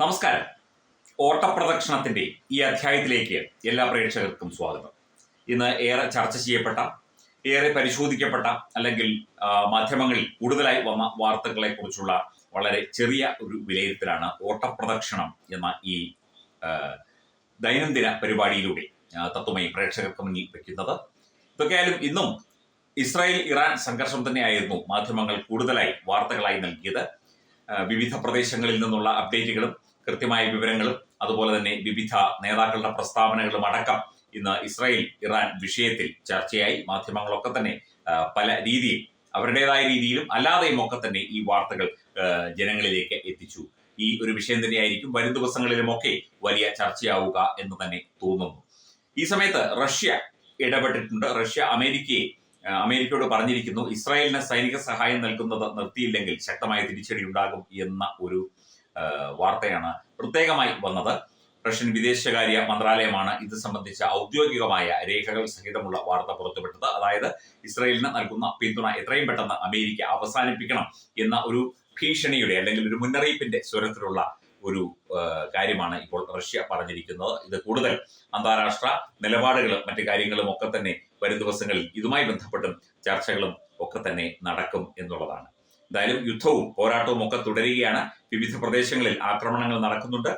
നമസ്കാരം. ഓട്ടപ്രദക്ഷിണത്തിന്റെ ഈ അധ്യായത്തിലേക്ക് എല്ലാ പ്രേക്ഷകർക്കും സ്വാഗതം. ഇന്ന് ഏറെ ചർച്ച ചെയ്യപ്പെട്ട ഏറെ പരിശോധിക്കപ്പെട്ട അല്ലെങ്കിൽ മാധ്യമങ്ങളിൽ കൂടുതലായി വന്ന വാർത്തകളെ കുറിച്ചുള്ള വളരെ ചെറിയ ഒരു വിലയിരുത്തലാണ് ഓട്ടപ്രദക്ഷിണം എന്ന ഈ ദൈനംദിന പരിപാടിയിലൂടെ തത്വമായി പ്രേക്ഷകർക്ക് മുന്നിൽ വയ്ക്കുന്നത്. ഇതൊക്കെയായാലും ഇന്നും ഇസ്രായേൽ ഇറാൻ സംഘർഷം തന്നെയായിരുന്നു മാധ്യമങ്ങൾ കൂടുതലായി വാർത്തകളായി നൽകിയത്. വിവിധ പ്രദേശങ്ങളിൽ നിന്നുള്ള അപ്ഡേറ്റുകളും കൃത്യമായ വിവരങ്ങളും അതുപോലെ തന്നെ വിവിധ നേതാക്കളുടെ പ്രസ്താവനകളും അടക്കം ഇന്ന് ഇസ്രായേൽ ഇറാൻ വിഷയത്തിൽ ചർച്ചയായി. മാധ്യമങ്ങളൊക്കെ തന്നെ പല രീതിയിൽ അവരുടേതായ രീതിയിലും അല്ലാതെയും ഒക്കെ തന്നെ ഈ വാർത്തകൾ ജനങ്ങളിലേക്ക് എത്തിച്ചു. ഈ ഒരു വിഷയം തന്നെയായിരിക്കും വരും ദിവസങ്ങളിലുമൊക്കെ വലിയ ചർച്ചയാവുക എന്ന് തന്നെ തോന്നുന്നു. ഈ സമയത്ത് റഷ്യ ഇടപെട്ടിട്ടുണ്ട്. റഷ്യ അമേരിക്കയെ അമേരിക്കയോട് പറഞ്ഞിരിക്കുന്നു ഇസ്രായേലിന് സൈനിക സഹായം നൽകുന്നത് നിർത്തിയില്ലെങ്കിൽ ശക്തമായ തിരിച്ചടി ഉണ്ടാകും എന്ന ഒരു വാർത്തയാണ് പ്രത്യേകമായി വന്നത്. റഷ്യൻ വിദേശകാര്യ മന്ത്രാലയമാണ് ഇത് സംബന്ധിച്ച ഔദ്യോഗികമായ രേഖകൾ സഹിതമുള്ള വാർത്ത പുറത്തുവിട്ടത്. അതായത് ഇസ്രായേലിന് നൽകുന്ന പിന്തുണ എത്രയും പെട്ടെന്ന് അമേരിക്ക അവസാനിപ്പിക്കണം എന്ന ഒരു ഭീഷണിയുടെ അല്ലെങ്കിൽ ഒരു മുന്നറിയിപ്പിന്റെ സ്വരത്തിലുള്ള ഒരു കാര്യമാണ് ഇപ്പോൾ റഷ്യ പറഞ്ഞിരിക്കുന്നത്. ഇത് കൂടുതൽ അന്താരാഷ്ട്ര നിലപാടുകളും മറ്റു കാര്യങ്ങളും ഒക്കെ തന്നെ വരും ദിവസങ്ങളിൽ ഇതുമായി ബന്ധപ്പെട്ടും ചർച്ചകളും ഒക്കെ തന്നെ നടക്കും എന്നുള്ളതാണ്. എന്തായാലും യുദ്ധവും പോരാട്ടവും ഒക്കെ തുടരുകയാണ്. വിവിധ പ്രദേശങ്ങളിൽ ആക്രമണങ്ങൾ നടക്കുന്നുണ്ട്.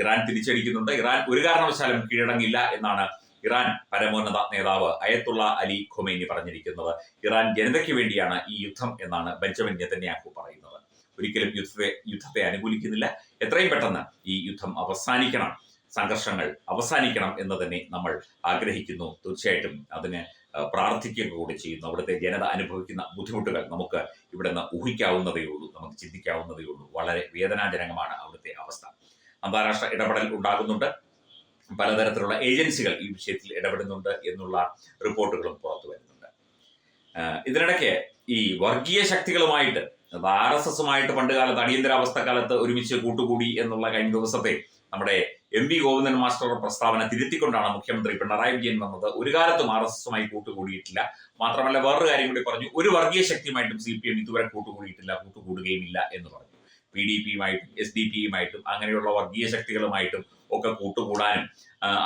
ഇറാൻ തിരിച്ചടിക്കുന്നുണ്ട്. ഇറാൻ ഒരു കാരണവശാലും കീഴടങ്ങില്ല എന്നാണ് ഇറാൻ പരമോന്നത നേതാവ് അയത്തുള്ള അലി ഖൊമൈനി പറഞ്ഞിരിക്കുന്നത്. ഇറാൻ ജനതയ്ക്ക് വേണ്ടിയാണ് ഈ യുദ്ധം എന്നാണ് ബെഞ്ചമിൻ നെതന്യാഹു പറയുന്നത്. ഒരിക്കലും യുദ്ധത്തെ യുദ്ധത്തെ അനുകൂലിക്കുന്നില്ല. എത്രയും പെട്ടെന്ന് ഈ യുദ്ധം അവസാനിക്കണം. സംഘർഷങ്ങൾ അവസാനിക്കണം എന്ന് തന്നെ നമ്മൾ ആഗ്രഹിക്കുന്നു. തീർച്ചയായിട്ടും അതിന് പ്രാർത്ഥിക്കുക കൂടി ചെയ്യുന്നു. അവിടുത്തെ ജനത അനുഭവിക്കുന്ന ബുദ്ധിമുട്ടുകൾ നമുക്ക് ഇവിടെ നിന്ന് ഊഹിക്കാവുന്നതേ ഉള്ളൂ. നമുക്ക് ചിന്തിക്കാവുന്നതേ ഉള്ളൂ. വളരെ വേദനാജനകമാണ് അവിടുത്തെ അവസ്ഥ. അന്താരാഷ്ട്ര ഇടപെടൽ ഉണ്ടാകുന്നുണ്ട്. പലതരത്തിലുള്ള ഏജൻസികൾ ഈ വിഷയത്തിൽ ഇടപെടുന്നുണ്ട് എന്നുള്ള റിപ്പോർട്ടുകളും പുറത്തു വരുന്നുണ്ട്. ഇതിനിടയ്ക്ക് ഈ വർഗീയ ശക്തികളുമായിട്ട് ആർ എസ് എസുമായിട്ട് പണ്ട് കാലത്ത് അടിയന്തരാവസ്ഥ കാലത്ത് ഒരുമിച്ച് കൂട്ടുകൂടി എന്നുള്ള കഴിഞ്ഞ ദിവസത്തെ നമ്മുടെ എം വി ഗോവിന്ദൻ മാസ്റ്ററുടെ പ്രസ്താവന തിരുത്തിക്കൊണ്ടാണ് മുഖ്യമന്ത്രി പിണറായി വിജയൻ വന്നത്. ഒരു കാലത്തും ആർ എസ് എസുമായി കൂട്ടുകൂടിയിട്ടില്ല. മാത്രമല്ല വേറൊരു കാര്യം കൂടി പറഞ്ഞു. ഒരു വർഗീയ ശക്തിയുമായിട്ടും സി പി എം ഇതുവരെ കൂട്ടുകൂടിയിട്ടില്ല കൂട്ടുകൂടുകയുമില്ല എന്ന് പറഞ്ഞു. പി ഡി പിയുമായിട്ടും എസ് ഡി പിയുമായിട്ടും അങ്ങനെയുള്ള വർഗീയ ശക്തികളുമായിട്ടും ഒക്കെ കൂട്ടുകൂടാനും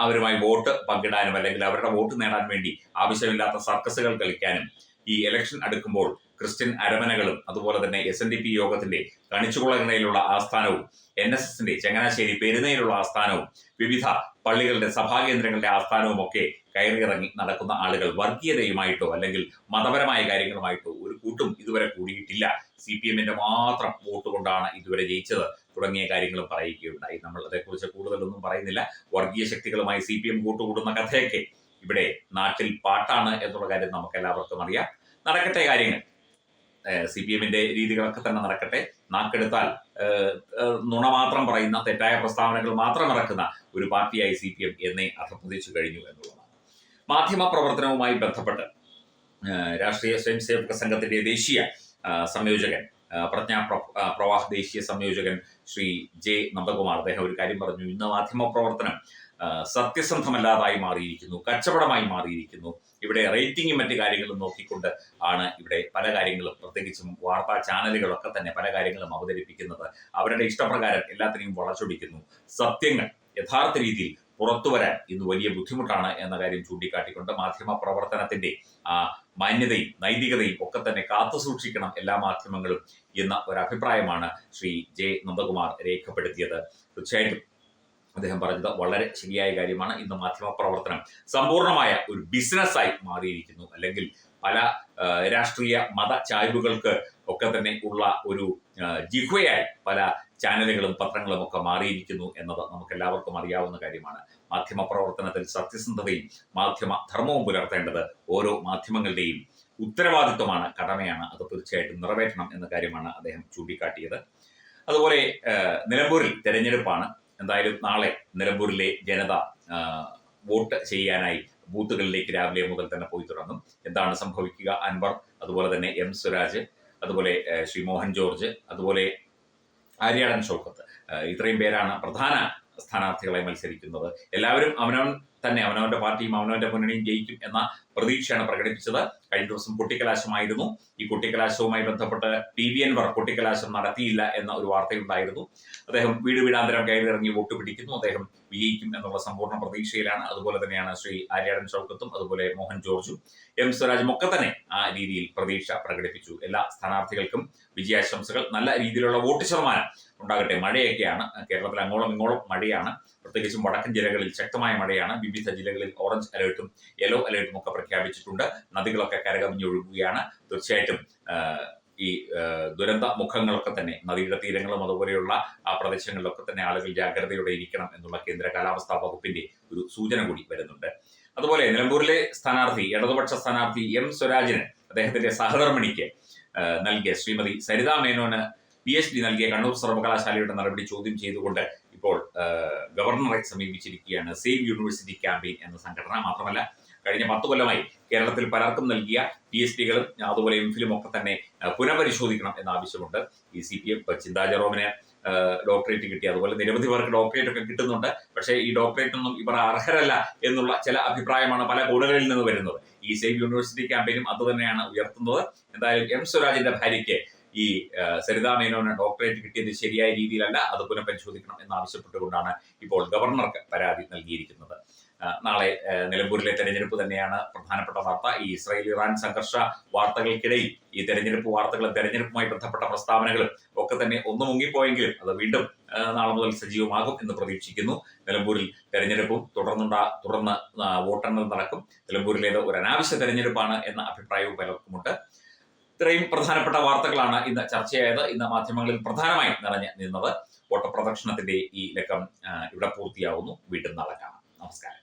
അവരുമായി വോട്ട് പങ്കിടാനും അല്ലെങ്കിൽ അവരുടെ വോട്ട് നേടാൻ വേണ്ടി ആവശ്യമില്ലാത്ത സർക്കസുകൾ കളിക്കാനും ഈ ഇലക്ഷൻ അടുക്കുമ്പോൾ ക്രിസ്ത്യൻ അരമനകളും അതുപോലെ തന്നെ എസ് എൻ ഡി പി യോഗത്തിന്റെ കണിച്ചുകുളങ്ങരയിലുള്ള ആസ്ഥാനവും എൻ എസ് എസിന്റെ ചങ്ങനാശ്ശേരി പെരുന്നയിലുള്ള ആസ്ഥാനവും വിവിധ പള്ളികളുടെ സഭാകേന്ദ്രങ്ങളുടെ ആസ്ഥാനവും ഒക്കെ കയറിയിറങ്ങി നടക്കുന്ന ആളുകൾ വർഗീയതയുമായിട്ടോ അല്ലെങ്കിൽ മതപരമായ കാര്യങ്ങളുമായിട്ടോ ഒരു കൂട്ടും ഇതുവരെ കൂടിയിട്ടില്ല. സി പി എമ്മിന്റെ മാത്രം വോട്ട് കൊണ്ടാണ് ഇതുവരെ ജയിച്ചത് തുടങ്ങിയ കാര്യങ്ങളും പറയുകയുണ്ടായി. നമ്മൾ അതേക്കുറിച്ച് കൂടുതലൊന്നും പറയുന്നില്ല. വർഗീയ ശക്തികളുമായി സി പി എം കൂട്ടുകൂടുന്ന കഥയൊക്കെ ഇവിടെ നാട്ടിൽ പാട്ടാണ് എന്നുള്ള കാര്യം നമുക്ക് എല്ലാവർക്കും അറിയാം. നടക്കട്ടെ കാര്യങ്ങൾ. സി പി എമ്മിന്റെ രീതികളൊക്കെ തന്നെ നടക്കട്ടെ. നാക്കെടുത്താൽ നുണ മാത്രം പറയുന്ന തെറ്റായ പ്രസ്താവനകൾ മാത്രം ഇറക്കുന്ന ഒരു പാർട്ടിയായി സി പി എം എന്നെ അധപ്പതിച്ചു കഴിഞ്ഞു എന്നുള്ളതാണ്. മാധ്യമ പ്രവർത്തനവുമായി ബന്ധപ്പെട്ട് രാഷ്ട്രീയ സ്വയം സേവക സംഘത്തിന്റെ ദേശീയ സംയോജകൻ പ്രജ്ഞാ പ്ര- പ്രവാഹ് ദേശീയ സംയോജകൻ ശ്രീ ജെ നന്ദകുമാർ അദ്ദേഹം ഒരു കാര്യം പറഞ്ഞു. ഇന്ന് മാധ്യമ പ്രവർത്തനം സത്യസന്ധമല്ലാതായി മാറിയിരിക്കുന്നു കച്ചവടമായി മാറിയിരിക്കുന്നു. ഇവിടെ റേറ്റിംഗും മറ്റു കാര്യങ്ങളും നോക്കിക്കൊണ്ട് ആണ് ഇവിടെ പല കാര്യങ്ങളും പ്രത്യേകിച്ചും വാർത്താ ചാനലുകളൊക്കെ തന്നെ പല കാര്യങ്ങളും അവതരിപ്പിക്കുന്നത്. അവരുടെ ഇഷ്ടപ്രകാരം എല്ലാത്തിനെയും വളച്ചൊടിക്കുന്നു. സത്യങ്ങൾ യഥാർത്ഥ രീതിയിൽ പുറത്തു വരാൻ വലിയ ബുദ്ധിമുട്ടാണ് എന്ന കാര്യം ചൂണ്ടിക്കാട്ടിക്കൊണ്ട് മാധ്യമ പ്രവർത്തനത്തിന്റെ ആ മാന്യതയും നൈതികതയും ഒക്കെ തന്നെ കാത്തു സൂക്ഷിക്കണം എല്ലാ മാധ്യമങ്ങളും എന്ന ഒരു അഭിപ്രായമാണ് ശ്രീ ജെ നന്ദകുമാർ രേഖപ്പെടുത്തിയത്. തീർച്ചയായിട്ടും അദ്ദേഹം പറഞ്ഞത് വളരെ ശരിയായ കാര്യമാണ്. ഇന്ന് മാധ്യമ പ്രവർത്തനം സമ്പൂർണമായ ഒരു ബിസിനസ്സായി മാറിയിരിക്കുന്നു. അല്ലെങ്കിൽ പല രാഷ്ട്രീയ മത ചായ്വുകൾക്ക് ഒക്കെ തന്നെ ഉള്ള ഒരു ജിഹ്വയായി പല ചാനലുകളും പത്രങ്ങളും ഒക്കെ മാറിയിരിക്കുന്നു എന്നത് നമുക്ക് എല്ലാവർക്കും അറിയാവുന്ന കാര്യമാണ്. മാധ്യമ പ്രവർത്തനത്തിൽ സത്യസന്ധതയും മാധ്യമ ധർമ്മവും പുലർത്തേണ്ടത് ഓരോ മാധ്യമങ്ങളുടെയും ഉത്തരവാദിത്വമാണ് കടമയാണ്. അത് തീർച്ചയായിട്ടും നിറവേറ്റണം എന്ന കാര്യമാണ് അദ്ദേഹം ചൂണ്ടിക്കാട്ടിയത്. അതുപോലെ നിലമ്പൂരിൽ തെരഞ്ഞെടുപ്പാണ്. എന്തായാലും നാളെ നിലമ്പൂരിലെ ജനത വോട്ട് ചെയ്യാനായി ബൂത്തുകളിലേക്ക് രാവിലെ മുതൽ തന്നെ പോയി തുടങ്ങും. എന്താണ് സംഭവിക്കുക? അൻവർ അതുപോലെ തന്നെ എം സുരാജ് അതുപോലെ ശ്രീ മോഹൻ ജോർജ് അതുപോലെ ആര്യാടൻ ഷൗക്കത്ത് ഇത്രയും പേരാണ് പ്രധാന സ്ഥാനാർത്ഥികളെ മത്സരിക്കുന്നത്. എല്ലാവരും അവനവൻ തന്നെ അവനവന്റെ പാർട്ടിയും അവനവന്റെ മുന്നണിയും ജയിക്കും എന്ന പ്രതീക്ഷയാണ് പ്രകടിപ്പിച്ചത്. കഴിഞ്ഞ ദിവസം കുട്ടിക്കലാശമായിരുന്നു. ഈ കുട്ടിക്കലാശവുമായി ബന്ധപ്പെട്ട് പി വി എൻവർ കുട്ടിക്കലാശം നടത്തിയില്ല എന്ന ഒരു വാർത്തയുണ്ടായിരുന്നു. അദ്ദേഹം വീട് വീടാന്തരം കയറിയിറങ്ങി വോട്ട് പിടിക്കുന്നു. അദ്ദേഹം വിജയിക്കും എന്നുള്ള സമ്പൂർണ പ്രതീക്ഷയിലാണ്. അതുപോലെ തന്നെയാണ് ശ്രീ ആര്യാടൻ ചൗക്കത്തും അതുപോലെ മോഹൻ ജോർജും. എം സ്വരാജും ഒക്കെ തന്നെ ആ രീതിയിൽ പ്രതീക്ഷ പ്രകടിപ്പിച്ചു. എല്ലാ സ്ഥാനാർത്ഥികൾക്കും വിജയാശംസകൾ. നല്ല രീതിയിലുള്ള വോട്ട് ശതമാനം ഉണ്ടാകട്ടെ. മഴയൊക്കെയാണ്. കേരളത്തിൽ അങ്ങോളം ഇങ്ങോളം മഴയാണ്. പ്രത്യേകിച്ചും വടക്കൻ ജില്ലകളിൽ ശക്തമായ മഴയാണ്. വിവിധ ജില്ലകളിൽ ഓറഞ്ച് അലേർട്ടും യെല്ലോ അലേർട്ടും ഒക്കെ പ്രഖ്യാപിച്ചിട്ടുണ്ട്. നദികളൊക്കെ കരകവിഞ്ഞൊഴുകുകയാണ്. തീർച്ചയായിട്ടും ഈ ദുരന്ത മുഖങ്ങളൊക്കെ തന്നെ നദിയുടെ തീരങ്ങളും അതുപോലെയുള്ള ആ പ്രദേശങ്ങളിലൊക്കെ തന്നെ ആളുകൾ ജാഗ്രതയോടെ ഇരിക്കണം എന്നുള്ള കേന്ദ്ര കാലാവസ്ഥാ വകുപ്പിന്റെ ഒരു സൂചന കൂടി വരുന്നുണ്ട്. അതുപോലെ നിലമ്പൂരിലെ സ്ഥാനാർത്ഥി ഇടതുപക്ഷ സ്ഥാനാർത്ഥി എം സ്വരാജിന് അദ്ദേഹത്തിന്റെ സഹധർമ്മിണിക്ക് നൽകിയ ശ്രീമതി സരിതാ മേനോന് പി എച്ച് ഡി നൽകിയ കണ്ണൂർ സർവകലാശാലയുടെ നടപടി ചോദ്യം ചെയ്തുകൊണ്ട് ഇപ്പോൾ ഗവർണറെ സമീപിച്ചിരിക്കുകയാണ്. സേവ് യൂണിവേഴ്സിറ്റി ക്യാമ്പയിൻ എന്ന സംഘടന മാത്രമല്ല കഴിഞ്ഞ പത്ത് കൊല്ലമായി കേരളത്തിൽ പലർക്കും നൽകിയ പി എച്ച് ഡികളും അതുപോലെ എം ഫിലും ഒക്കെ തന്നെ പുനഃപരിശോധിക്കണം എന്ന ആവശ്യമുണ്ട്. ഈ സി പി എം ചിന്താ ജെറോമിന് ഡോക്ടറേറ്റ് കിട്ടി. അതുപോലെ നിരവധി പേർക്ക് ഡോക്ടറേറ്റ് ഒക്കെ കിട്ടുന്നുണ്ട്. പക്ഷേ ഈ ഡോക്ടറേറ്റ് ഒന്നും ഇവർ അർഹരല്ല എന്നുള്ള ചില അഭിപ്രായമാണ് പല കോണുകളിൽ നിന്ന് വരുന്നത്. ഈ സേവ് യൂണിവേഴ്സിറ്റി ക്യാമ്പയിനും അത് തന്നെയാണ് ഉയർത്തുന്നത്. എന്തായാലും എം സ്വരാജിന്റെ ഭാര്യയ്ക്ക് ഈ സരിതാ മേനോന് ഡോക്ടറേറ്റ് കിട്ടിയത് ശരിയായ രീതിയിലല്ല. അത് പുനഃപരിശോധിക്കണം എന്നാവശ്യപ്പെട്ടുകൊണ്ടാണ് ഇപ്പോൾ ഗവർണർക്ക് പരാതി നൽകിയിരിക്കുന്നത്. നാളെ നിലമ്പൂരിലെ തെരഞ്ഞെടുപ്പ് തന്നെയാണ് പ്രധാനപ്പെട്ട വാർത്ത. ഈ ഇസ്രായേൽ ഇറാൻ സംഘർഷ വാർത്തകൾക്കിടയിൽ ഈ തെരഞ്ഞെടുപ്പ് വാർത്തകളും തെരഞ്ഞെടുപ്പുമായി ബന്ധപ്പെട്ട പ്രസ്താവനകളും ഒക്കെ തന്നെ ഒന്ന് മുങ്ങിപ്പോയെങ്കിലും അത് വീണ്ടും നാളെ മുതൽ സജീവമാകും എന്ന് പ്രതീക്ഷിക്കുന്നു. നിലമ്പൂരിൽ തെരഞ്ഞെടുപ്പും തുടർന്നുണ്ടാ തുടർന്ന് വോട്ടെണ്ണൽ നടക്കും. നിലമ്പൂരിലേത് ഒരു അനാവശ്യ തെരഞ്ഞെടുപ്പാണ് എന്ന അഭിപ്രായവും പലർക്കുമുണ്ട്. ഇത്രയും പ്രധാനപ്പെട്ട വാർത്തകളാണ് ഇന്ന് ചർച്ചയായത്. ഇന്ന് മാധ്യമങ്ങളിൽ പ്രധാനമായും നിറഞ്ഞു നിന്നത്. ഓട്ടപ്രദക്ഷിണത്തിന്റെ ഈ ലക്കം ഇവിടെ പൂർത്തിയാവുന്നു. വീണ്ടും നാളെ കാണാം. നമസ്കാരം.